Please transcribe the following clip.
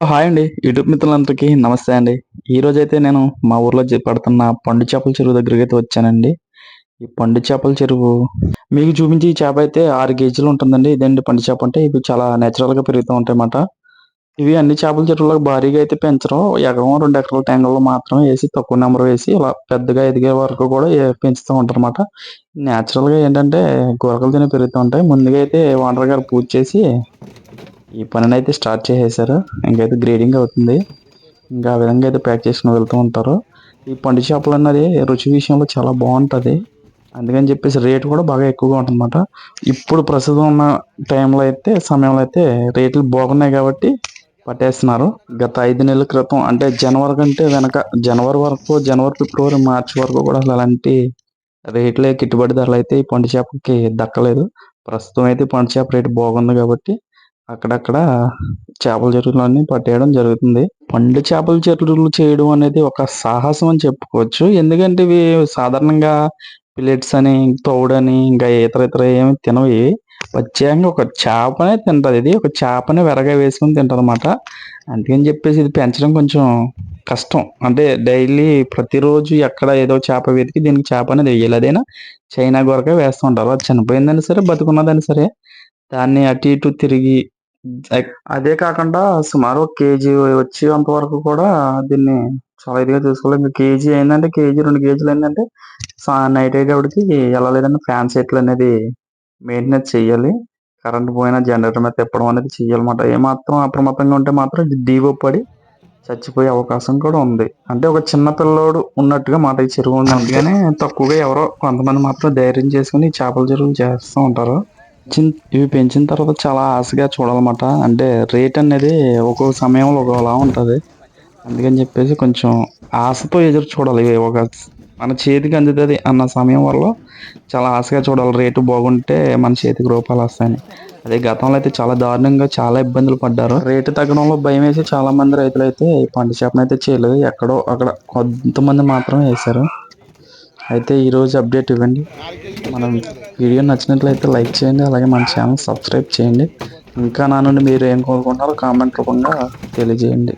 Hi అండి YouTube మిత్రులందరికీ నమస్తే అండి. ఈ రోజైతే అయితే నేను మా ఊర్లో పడుతున్న పండు చేపల చెరువు దగ్గరికి అయితే వచ్చానండి. ఈ పండు చేపల చెరువు మీకు చూపించి ఈ చేప అయితే ఆరు కేజీలు ఉంటుందండి. ఇదండి పండు చేప అంటే ఇవి చాలా natural గా పెరుగుతూ ఉంటాయి అన్నమాట ఇవి అన్ని చేపల చెరువులకు భారీగా అయితే పెంచరు. ఎకరం రెండు ఎకరాల ట్యాంకుల్లో మాత్రమే వేసి తక్కువ నెంబర్ వేసి ఇలా పెద్దగా ఎదిగే వరకు కూడా పెంచుతూ ఉంటారు అన్నమాట గా ఏంటంటే గొరకలు తిని పెరుగుతూ ఉంటాయి. ముందుగా అయితే వాటర్ గారు పూజ చేసి ఈ పనిని అయితే స్టార్ట్ చేసేసారు. ఇంకైతే గ్రేడింగ్ అవుతుంది. ఇంకా ఆ విధంగా అయితే ప్యాక్ చేసుకుని వెళ్తూ ఉంటారు. ఈ పండు చేపలు అన్నది రుచి విషయంలో చాలా బాగుంటుంది. అందుకని చెప్పేసి రేటు కూడా బాగా ఎక్కువగా ఉంటుందన్నమాట. ఇప్పుడు ప్రస్తుతం ఉన్న టైంలో అయితే సమయంలో అయితే రేట్లు బాగున్నాయి కాబట్టి పట్టేస్తున్నారు. గత ఐదు నెలల క్రితం అంటే జనవరి కంటే వెనక జనవరి వరకు జనవరి ఫిబ్రవరి మార్చి వరకు కూడా అసలు అలాంటి రేట్లే గిట్టుబడి ధరలు అయితే ఈ పండు చేపకి దక్కలేదు. ప్రస్తుతం అయితే పండు చేప రేటు బాగుంది కాబట్టి అక్కడక్కడ చేపల చెరువులన్నీ పట్టేయడం జరుగుతుంది. పండు చేపల చెరువులు చేయడం అనేది ఒక సాహసం అని చెప్పుకోవచ్చు. ఎందుకంటే ఇవి సాధారణంగా ప్లేట్స్ అని తౌడని ఇంకా ఇతర ఇతర ఏమి తినవి. ప్రత్యేకంగా ఒక చేపనే తింటది. ఇది ఒక చేపని వెరగా వేసుకుని తింటది అనమాట అందుకని చెప్పేసి ఇది పెంచడం కొంచెం కష్టం. అంటే డైలీ ప్రతిరోజు ఎక్కడ ఏదో చేప వెతికి దీనికి చేప అనేది వేయాలి. అదైనా చైనా గొరక వేస్తూ ఉంటారు. అది చనిపోయిందని సరే బతుకున్నదని సరే దాన్ని అటు ఇటు తిరిగి అదే కాకుండా సుమారు ఒక కేజీ వచ్చేంత వరకు కూడా దీన్ని చాలా ఇదిగా చూసుకోవాలి. ఇంకా కేజీ ఏంటంటే కేజీ రెండు కేజీలు ఏంటంటే నైట్ అయ్యేటప్పటికి వెళ్ళలేదన్న ఫ్యాన్ సెట్లు అనేది మెయింటెనెన్స్ చేయాలి కరెంట్ పోయినా జనరేటర్ మీద తిప్పడం అనేది చేయాలన్నమాట ఏమాత్రం అప్రమత్తంగా ఉంటే మాత్రం డీవో పడి చచ్చిపోయే అవకాశం కూడా ఉంది. అంటే ఒక చిన్న పిల్లోడు ఉన్నట్టుగా మాట ఈ చెరువు ఉంది. అందుకనే తక్కువగా ఎవరో కొంతమంది మాత్రం ధైర్యం చేసుకుని చేపల చెరువులు చేస్తూ ఉంటారు. చిన్- ఇవి పెంచిన తర్వాత చాలా ఆశగా చూడాలన్నమాట. అంటే రేట్ అనేది ఒక్కొక్క సమయంలో ఒకలా ఉంటుంది. అందుకని చెప్పేసి కొంచెం ఆశతో ఎదురు చూడాలి. ఇవి ఒక మన చేతికి అందుతుంది అన్న సమయం వల్ల చాలా ఆశగా చూడాలి. రేటు బాగుంటే మన చేతికి రూపాయలు వస్తాయని. అదే గతంలో అయితే చాలా దారుణంగా చాలా ఇబ్బందులు పడ్డారు. రేటు తగ్గడంలో భయం వేసి చాలా మంది రైతులు అయితే పంట చేపను అయితే చేయలేదు. ఎక్కడో అక్కడ కొంతమంది మాత్రమే వేశారు. అయితే ఈరోజు అప్డేట్ ఇవ్వండి. మనం వీడియో నచ్చినట్లయితే లైక్ చేయండి అలాగే మన ఛానల్ సబ్స్క్రైబ్ చేయండి. ఇంకా నా నుండి మీరు ఏం కోరుకుంటారో కామెంట్ రూపంగా తెలియజేయండి.